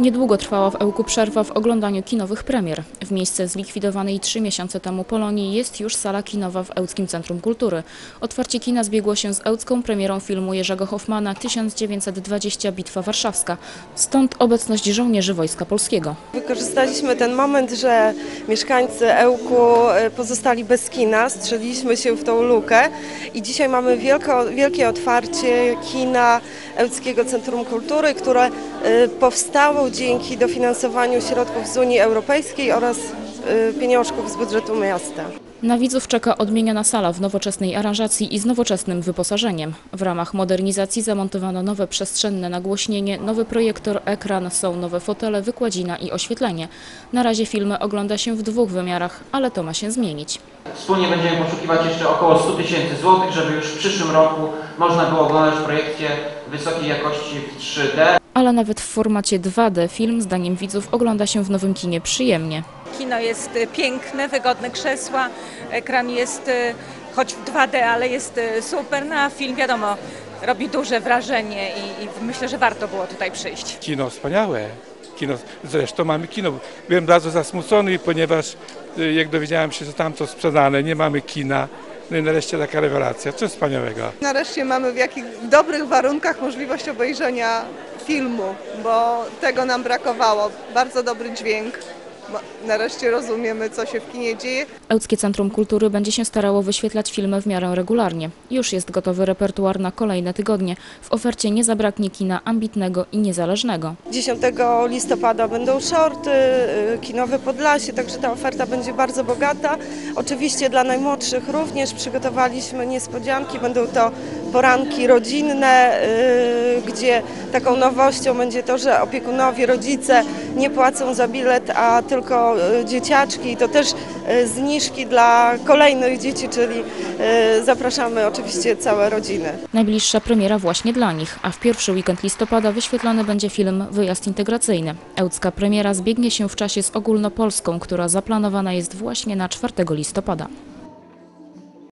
Niedługo trwała w Ełku przerwa w oglądaniu kinowych premier. W miejsce zlikwidowanej trzy miesiące temu Polonii jest już sala kinowa w Ełckim Centrum Kultury. Otwarcie kina zbiegło się z ełcką premierą filmu Jerzego Hoffmana 1920 Bitwa Warszawska. Stąd obecność żołnierzy Wojska Polskiego. Wykorzystaliśmy ten moment, że mieszkańcy Ełku e, pozostali bez kina, strzeliliśmy się w tą lukę i dzisiaj mamy wielko, wielkie otwarcie kina Ełckiego Centrum Kultury, które e, powstało dzięki dofinansowaniu środków z Unii Europejskiej oraz pieniążków z budżetu miasta. Na widzów czeka odmieniona sala w nowoczesnej aranżacji i z nowoczesnym wyposażeniem. W ramach modernizacji zamontowano nowe przestrzenne nagłośnienie, nowy projektor, ekran, są nowe fotele, wykładzina i oświetlenie. Na razie filmy ogląda się w dwóch wymiarach, ale to ma się zmienić. Wspólnie będziemy poszukiwać jeszcze około 100 tysięcy złotych, żeby już w przyszłym roku można było oglądać projekcje wysokiej jakości w 3D. Ale nawet w formacie 2D film, zdaniem widzów, ogląda się w nowym kinie przyjemnie. Kino jest y, piękne, wygodne krzesła, ekran jest y, choć w 2D, ale jest y, super, no a film wiadomo robi duże wrażenie i, i myślę, że warto było tutaj przyjść. Kino wspaniałe. Kino, zresztą mamy kino. Byłem bardzo zasmucony, ponieważ jak dowiedziałem się, że tam to sprzedane, nie mamy kina. No i nareszcie taka rewelacja. Coś wspaniałego. Nareszcie mamy w jakich w dobrych warunkach możliwość obejrzenia filmu, bo tego nam brakowało. Bardzo dobry dźwięk. Nareszcie rozumiemy, co się w kinie dzieje. Ełckie Centrum Kultury będzie się starało wyświetlać filmy w miarę regularnie. Już jest gotowy repertuar na kolejne tygodnie. W ofercie nie zabraknie kina ambitnego i niezależnego. 10 listopada będą shorty, y, kinowe Podlasie, także ta oferta będzie bardzo bogata. Oczywiście dla najmłodszych również przygotowaliśmy niespodzianki, będą to poranki rodzinne, y, gdzie taką nowością będzie to, że opiekunowie, rodzice nie płacą za bilet, a tylko y, dzieciaczki. To też y, zniżki dla kolejnych dzieci, czyli zapraszamy oczywiście całe rodziny. Najbliższa premiera właśnie dla nich, a w pierwszy weekend listopada wyświetlany będzie film Wyjazd integracyjny. Ełcka premiera zbiegnie się w czasie z ogólnopolską, która zaplanowana jest właśnie na 4 listopada.